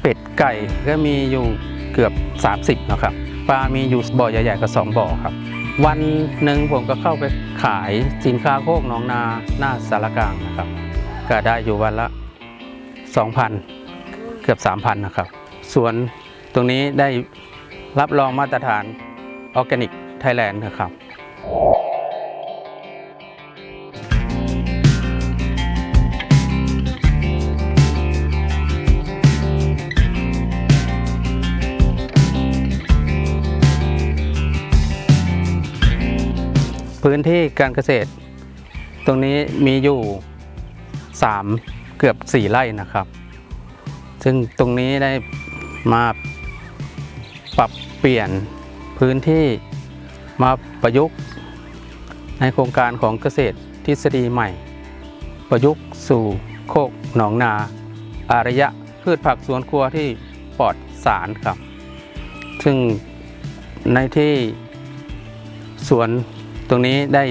เป็ดไก่ก็มีอยู่เกือบ 30นะครับปลามีอยู่บ่อใหญ่ๆก็สองบ่อครับ วันหนึ่งผมก็เข้าไปขายสินค้าโคกหนองนาหน้าสารกลางนะครับ ก็ได้อยู่วันละ 2,000 เกือบ 3,000นะครับส่วนตรงนี้ได้รับรองมาตรฐานออร์แกนิกไทยแลนด์นะครับ พื้นที่การเกษตร ตรงนี้มีอยู่ 3 เกือบ 4 ไร่นะครับ ซึ่งตรงนี้ได้มาปรับเปลี่ยนพื้นที่มาประยุกต์ ในโครงการของเกษตรทฤษฎีใหม่ ประยุกต์สู่โคกหนองนา อารยะพืชผักสวนครัวที่ปลอดสารครับ ซึ่งในที่สวน ตรงนี้ได้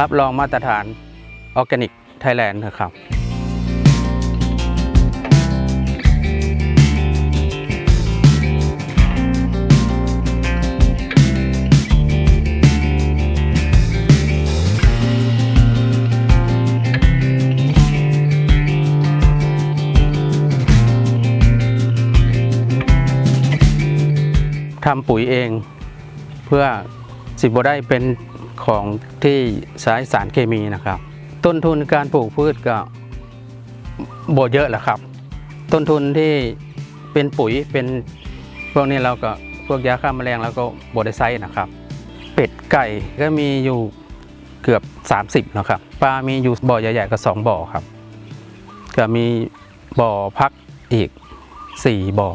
รับรองมาตรฐานออร์แกนิกไทยแลนด์นะครับ ทำปุ๋ยเองเพื่อ สิบได้เป็นของที่ใช้สารเคมีนะครับ ต้นทุนการปลูกพืชก็โบเยอะแหละครับ ต้นทุนที่เป็นปุ๋ยเป็นพวกนี้เราก็พวกยาฆ่าแมลงแล้วก็โบได้ใช้นะครับ เป็ดไก่ก็มีอยู่เกือบ 30นะครับปลามีอยู่บ่อใหญ่ๆก็สองบ่อครับ ก็มีบ่อพักอีก 4บ่อ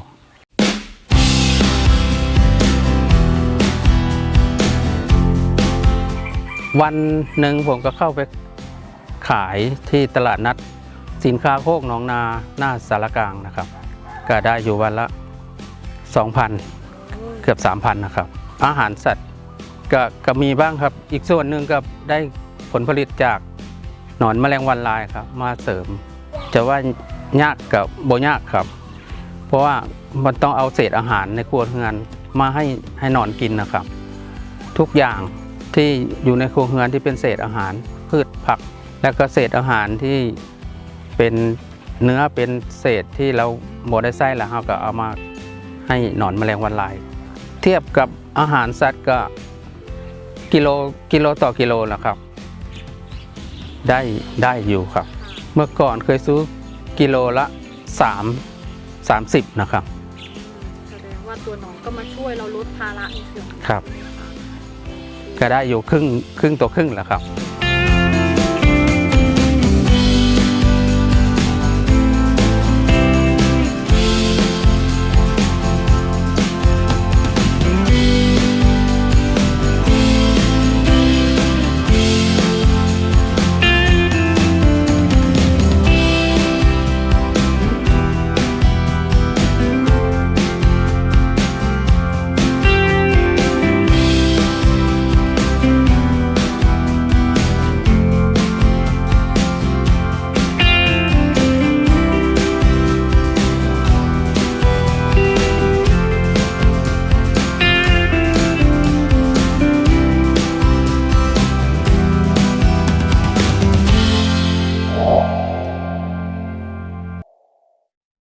วันหนึ่งผมก็เข้าไปขายที่ตลาดนัด สินค้าโคกหนองนาหน้าสารกลางนะครับ ก็ได้อยู่วันละ 2,000 เกือบ 3,000 นะครับ อาหารสัตว์ก็ก็มีบ้างครับ อีกส่วนหนึ่งก็ได้ผลผลิตจากหนอนแมลงวันลายครับ มาเสริม จะว่ายากกับโบยากครับ เพราะว่ามันต้องเอาเศษอาหารในครัวเรือนมาให้ให้หนอนกินนะครับ ทุกอย่าง ที่อยู่ในครัวเรือนที่เป็นเศษอาหารพืชผัก และก็เศษอาหารที่เป็นเนื้อเป็นเศษที่เราบดได้ไส้แล้วเราก็เอามาให้หนอนแมลงวันลาย เทียบกับอาหารสัตว์ก็กิโลกิโลต่อกิโลนะครับ ได้ได้อยู่ครับ เมื่อก่อนเคยซื้อกิโลละ 3 30 นะครับแสดงว่าตัวหนอนก็มาช่วยเราลดภาระในส่วนนี้ครับใช่ไหมคะ ก็ได้อยู่ครึ่งครึ่งตัวครึ่งแหละครับ